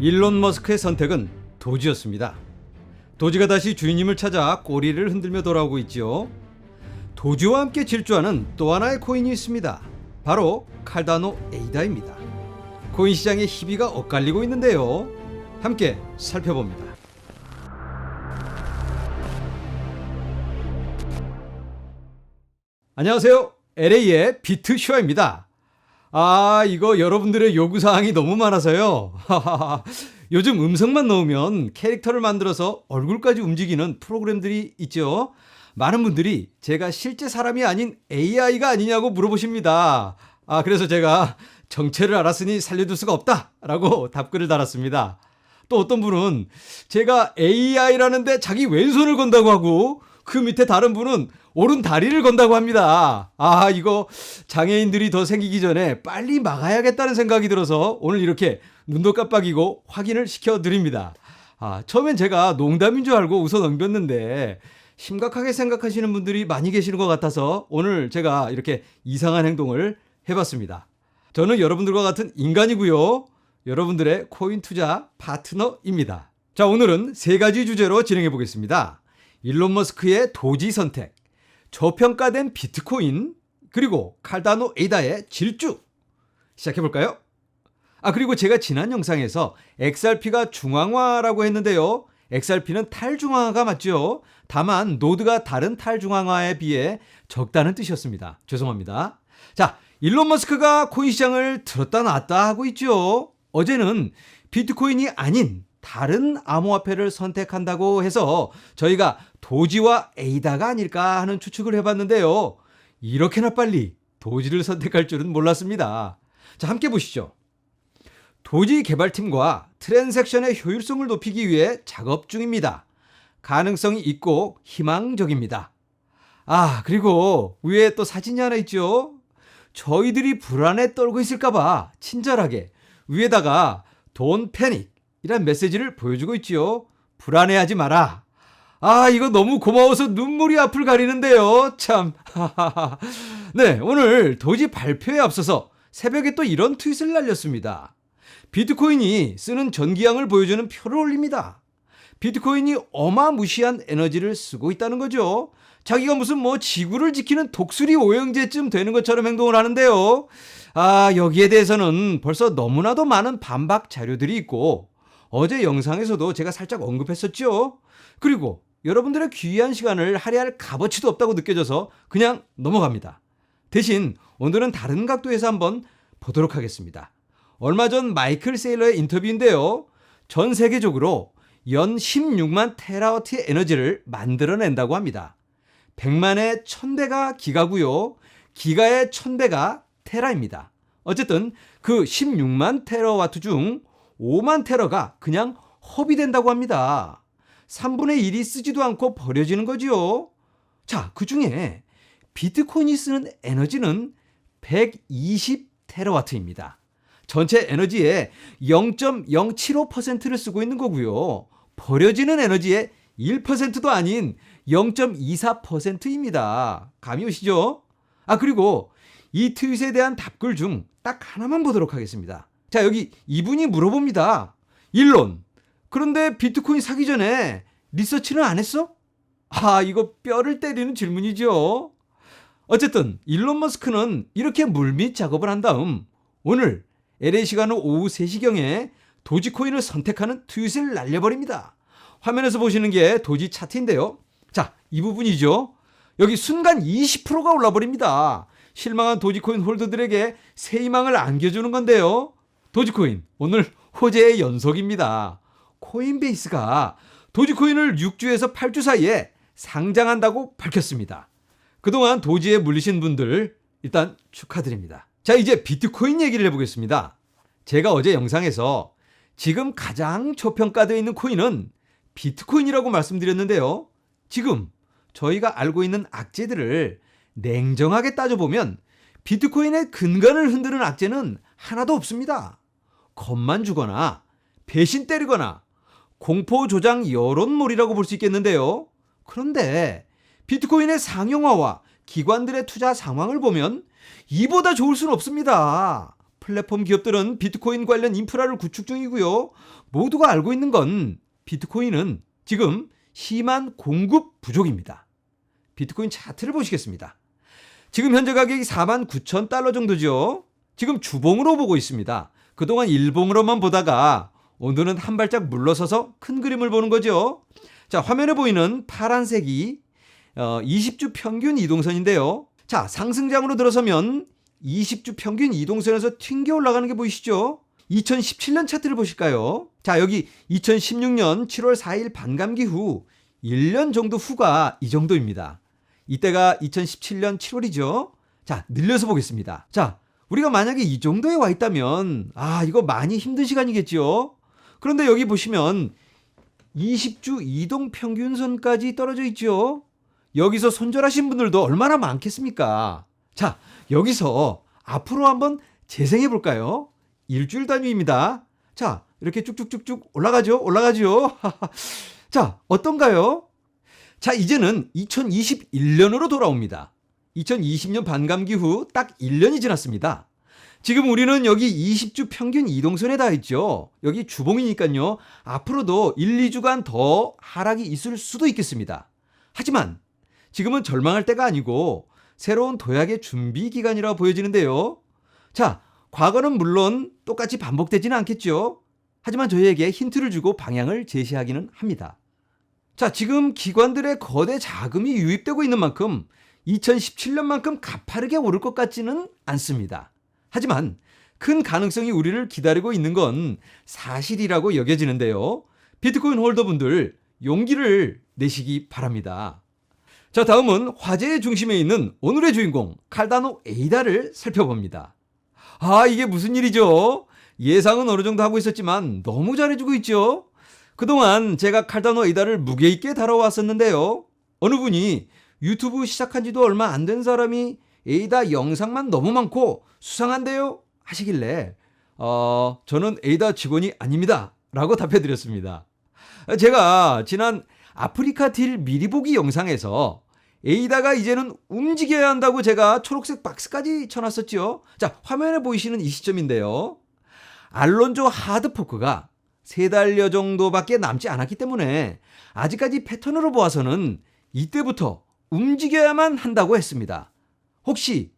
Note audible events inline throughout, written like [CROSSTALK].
일론 머스크의 선택은 도지였습니다. 도지가 다시 주인님을 찾아 꼬리를 흔들며 돌아오고 있지요. 도지와 함께 질주하는 또 하나의 코인이 있습니다. 바로 칼다노 에이다입니다. 코인 시장의 희비가 엇갈리고 있는데요. 함께 살펴봅니다. 안녕하세요. LA의 비트 슈아입니다. 아, 이거 여러분들의 요구사항이 너무 많아서요. [LAUGHS] 요즘 음성만 넣으면 캐릭터를 만들어서 얼굴까지 움직이는 프로그램들이 있죠. 많은 분들이 제가 실제 사람이 아닌 AI가 아니냐고 물어보십니다. 아, 그래서 제가 정체를 알았으니 살려둘 수가 없다. 라고 [LAUGHS] 답글을 달았습니다. 또 어떤 분은 제가 AI라는데 자기 왼손을 건다고 하고 그 밑에 다른 분은 오른 다리를 건다고 합니다. 아, 이거 장애인들이 더 생기기 전에 빨리 막아야겠다는 생각이 들어서 오늘 이렇게 눈도 깜빡이고 확인을 시켜드립니다. 아, 처음엔 제가 농담인 줄 알고 웃어 넘겼는데 심각하게 생각하시는 분들이 많이 계시는 것 같아서 오늘 제가 이렇게 이상한 행동을 해봤습니다. 저는 여러분들과 같은 인간이고요. 여러분들의 코인 투자 파트너입니다. 자, 오늘은 세 가지 주제로 진행해 보겠습니다. 일론 머스크의 도지 선택, 저평가된 비트코인, 그리고 칼다노 에이다의 질주. 시작해 볼까요? 아, 그리고 제가 지난 영상에서 XRP가 중앙화라고 했는데요. XRP는 탈중앙화가 맞죠? 다만 노드가 다른 탈중앙화에 비해 적다는 뜻이었습니다. 죄송합니다. 자, 일론 머스크가 코인 시장을 들었다 놨다 하고 있죠. 어제는 비트코인이 아닌 다른 암호화폐를 선택한다고 해서 저희가 도지와 에이다가 아닐까 하는 추측을 해봤는데요. 이렇게나 빨리 도지를 선택할 줄은 몰랐습니다. 자, 함께 보시죠. 도지 개발팀과 트랜잭션의 효율성을 높이기 위해 작업 중입니다. 가능성이 있고 희망적입니다. 아, 그리고 위에 또 사진이 하나 있죠? 저희들이 불안에 떨고 있을까봐 친절하게 위에다가 돈 패닉이란 메시지를 보여주고 있지요. 불안해하지 마라. 아, 이거 너무 고마워서 눈물이 앞을 가리는데요. 참. [LAUGHS] 네, 오늘 도지 발표에 앞서서 새벽에 또 이런 트윗을 날렸습니다. 비트코인이 쓰는 전기량을 보여주는 표를 올립니다. 비트코인이 어마무시한 에너지를 쓰고 있다는 거죠. 자기가 무슨 뭐 지구를 지키는 독수리 오형제쯤 되는 것처럼 행동을 하는데요. 아, 여기에 대해서는 벌써 너무나도 많은 반박 자료들이 있고 어제 영상에서도 제가 살짝 언급했었죠. 그리고 여러분들의 귀한 시간을 할애할 값어치도 없다고 느껴져서 그냥 넘어갑니다. 대신 오늘은 다른 각도에서 한번 보도록 하겠습니다. 얼마 전 마이클 세일러의 인터뷰인데요. 전 세계적으로 연 16만 테라워트의 에너지를 만들어낸다고 합니다. 100만의 1000배가 기가고요. 기가의 1000배가 테라입니다. 어쨌든 그 16만 테라와트 중 5만 테라가 그냥 허비된다고 합니다. 3분의 1이 쓰지도 않고 버려지는 거지요. 자, 그 중에 비트코인이 쓰는 에너지는 120 테라와트입니다. 전체 에너지의 0.075%를 쓰고 있는 거고요. 버려지는 에너지의 1%도 아닌 0.24%입니다. 감이 오시죠? 아, 그리고 이 트윗에 대한 답글 중 딱 하나만 보도록 하겠습니다. 자, 여기 이분이 물어봅니다. 일론. 그런데 비트코인 사기 전에 리서치는 안 했어? 아, 이거 뼈를 때리는 질문이죠. 어쨌든 일론 머스크는 이렇게 물밑 작업을 한 다음 오늘 LA 시간 후 오후 3시경에 도지코인을 선택하는 트윗을 날려버립니다. 화면에서 보시는 게 도지 차트인데요. 자, 이 부분이죠. 여기 순간 20%가 올라버립니다. 실망한 도지코인 홀더들에게 새 희망을 안겨주는 건데요. 도지코인, 오늘 호재의 연속입니다. 코인베이스가 도지코인을 6주에서 8주 사이에 상장한다고 밝혔습니다. 그동안 도지에 물리신 분들 일단 축하드립니다. 자, 이제 비트코인 얘기를 해보겠습니다. 제가 어제 영상에서 지금 가장 초평가되어 있는 코인은 비트코인이라고 말씀드렸는데요. 지금 저희가 알고 있는 악재들을 냉정하게 따져보면 비트코인의 근간을 흔드는 악재는 하나도 없습니다. 겁만 주거나 배신 때리거나 공포 조장 여론몰이라고 볼 수 있겠는데요. 그런데 비트코인의 상용화와 기관들의 투자 상황을 보면 이보다 좋을 수는 없습니다. 플랫폼 기업들은 비트코인 관련 인프라를 구축 중이고요. 모두가 알고 있는 건 비트코인은 지금 심한 공급 부족입니다. 비트코인 차트를 보시겠습니다. 지금 현재 가격이 4만 9천 달러 정도죠. 지금 주봉으로 보고 있습니다. 그동안 일봉으로만 보다가 오늘은 한 발짝 물러서서 큰 그림을 보는 거죠. 자, 화면에 보이는 파란색이 어, 20주 평균 이동선인데요. 자, 상승장으로 들어서면 20주 평균 이동선에서 튕겨 올라가는 게 보이시죠? 2017년 차트를 보실까요? 자, 여기 2016년 7월 4일 반감기 후 1년 정도 후가 이 정도입니다. 이때가 2017년 7월이죠. 자, 늘려서 보겠습니다. 자, 우리가 만약에 이 정도에 와 있다면, 아, 이거 많이 힘든 시간이겠죠? 그런데 여기 보시면 20주 이동 평균선까지 떨어져 있죠? 여기서 손절하신 분들도 얼마나 많겠습니까? 자, 여기서 앞으로 한번 재생해 볼까요? 일주일 단위입니다. 자, 이렇게 쭉쭉쭉쭉 올라가죠? 올라가죠? [LAUGHS] 자, 어떤가요? 자, 이제는 2021년으로 돌아옵니다. 2020년 반감기 후 딱 1년이 지났습니다. 지금 우리는 여기 20주 평균 이동선에 닿아 있죠. 여기 주봉이니까요. 앞으로도 1, 2주간 더 하락이 있을 수도 있겠습니다. 하지만 지금은 절망할 때가 아니고 새로운 도약의 준비 기간이라 보여지는데요. 자, 과거는 물론 똑같이 반복되지는 않겠죠. 하지만 저희에게 힌트를 주고 방향을 제시하기는 합니다. 자, 지금 기관들의 거대 자금이 유입되고 있는 만큼 2017년만큼 가파르게 오를 것 같지는 않습니다. 하지만 큰 가능성이 우리를 기다리고 있는 건 사실이라고 여겨지는데요. 비트코인 홀더분들 용기를 내시기 바랍니다. 자, 다음은 화제의 중심에 있는 오늘의 주인공 칼다노 에이다를 살펴봅니다. 아, 이게 무슨 일이죠? 예상은 어느 정도 하고 있었지만 너무 잘해주고 있죠? 그동안 제가 칼다노 에이다를 무게 있게 다뤄왔었는데요. 어느 분이 유튜브 시작한 지도 얼마 안 된 사람이 에이다 영상만 너무 많고 수상한데요? 하시길래, 어, 저는 에이다 직원이 아닙니다. 라고 답해드렸습니다. 제가 지난 아프리카 딜 미리 보기 영상에서 에이다가 이제는 움직여야 한다고 제가 초록색 박스까지 쳐놨었죠. 자, 화면에 보이시는 이 시점인데요. 알론조 하드포크가 세 달여 정도밖에 남지 않았기 때문에 아직까지 패턴으로 보아서는 이때부터 움직여야만 한다고 했습니다. 혹시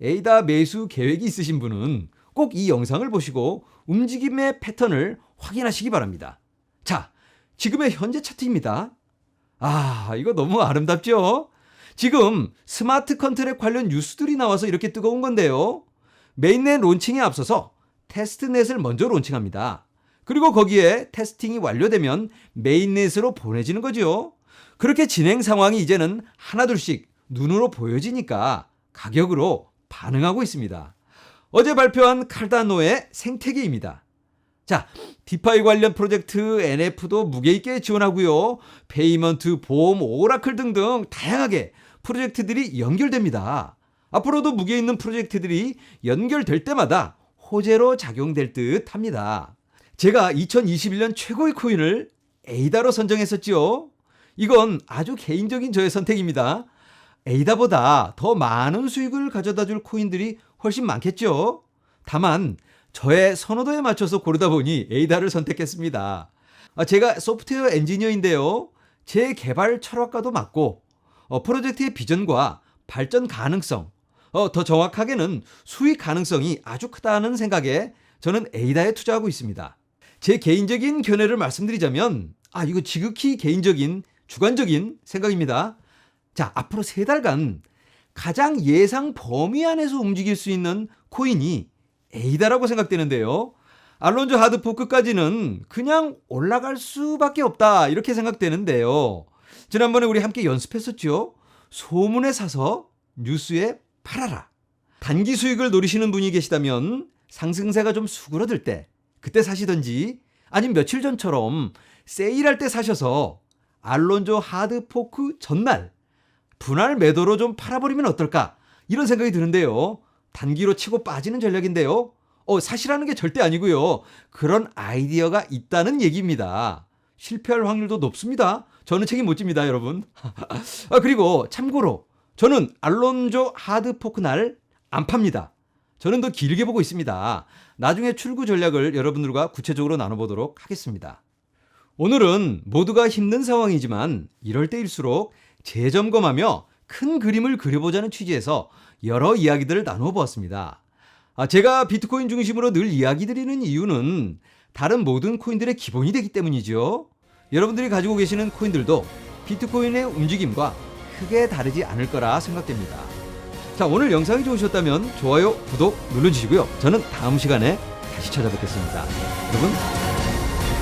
에이다 매수 계획이 있으신 분은 꼭 이 영상을 보시고 움직임의 패턴을 확인하시기 바랍니다. 자, 지금의 현재 차트입니다. 아, 이거 너무 아름답죠? 지금 스마트 컨트랙 관련 뉴스들이 나와서 이렇게 뜨거운 건데요. 메인넷 론칭에 앞서서 테스트넷을 먼저 론칭합니다. 그리고 거기에 테스팅이 완료되면 메인넷으로 보내지는 거죠. 그렇게 진행 상황이 이제는 하나둘씩 눈으로 보여지니까 가격으로 반응하고 있습니다. 어제 발표한 칼다노의 생태계입니다. 자, 디파이 관련 프로젝트 NF도 무게 있게 지원하고요. 페이먼트, 보험, 오라클 등등 다양하게 프로젝트들이 연결됩니다. 앞으로도 무게 있는 프로젝트들이 연결될 때마다 호재로 작용될 듯 합니다. 제가 2021년 최고의 코인을 에이다로 선정했었죠. 이건 아주 개인적인 저의 선택입니다. 에이다보다 더 많은 수익을 가져다 줄 코인들이 훨씬 많겠죠. 다만 저의 선호도에 맞춰서 고르다 보니 에이다를 선택했습니다. 아, 제가 소프트웨어 엔지니어인데요. 제 개발 철학과도 맞고 어, 프로젝트의 비전과 발전 가능성, 어, 더 정확하게는 수익 가능성이 아주 크다는 생각에 저는 에이다에 투자하고 있습니다. 제 개인적인 견해를 말씀드리자면, 아, 이거 지극히 개인적인, 주관적인 생각입니다. 자, 앞으로 세 달간 가장 예상 범위 안에서 움직일 수 있는 코인이 에이다라고 생각되는데요. 알론조 하드포크까지는 그냥 올라갈 수밖에 없다. 이렇게 생각되는데요. 지난번에 우리 함께 연습했었죠. 소문에 사서 뉴스에 팔아라. 단기 수익을 노리시는 분이 계시다면 상승세가 좀 수그러들 때 그때 사시던지 아니면 며칠 전처럼 세일할 때 사셔서 알론조 하드포크 전날 분할 매도로 좀 팔아버리면 어떨까 이런 생각이 드는데요. 단기로 치고 빠지는 전략인데요. 어, 사실하는 게 절대 아니고요. 그런 아이디어가 있다는 얘기입니다. 실패할 확률도 높습니다. 저는 책임 못 집니다, 여러분. [LAUGHS] 아, 그리고 참고로 저는 알론조 하드포크 날 안 팝니다. 저는 더 길게 보고 있습니다. 나중에 출구 전략을 여러분들과 구체적으로 나눠보도록 하겠습니다. 오늘은 모두가 힘든 상황이지만 이럴 때일수록 재점검하며 큰 그림을 그려보자는 취지에서 여러 이야기들을 나누어 보았습니다. 아, 제가 비트코인 중심으로 늘 이야기 드리는 이유는 다른 모든 코인들의 기본이 되기 때문이죠. 여러분들이 가지고 계시는 코인들도 비트코인의 움직임과 크게 다르지 않을 거라 생각됩니다. 자, 오늘 영상이 좋으셨다면 좋아요, 구독 눌러주시고요. 저는 다음 시간에 다시 찾아뵙겠습니다. 여러분,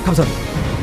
감사합니다.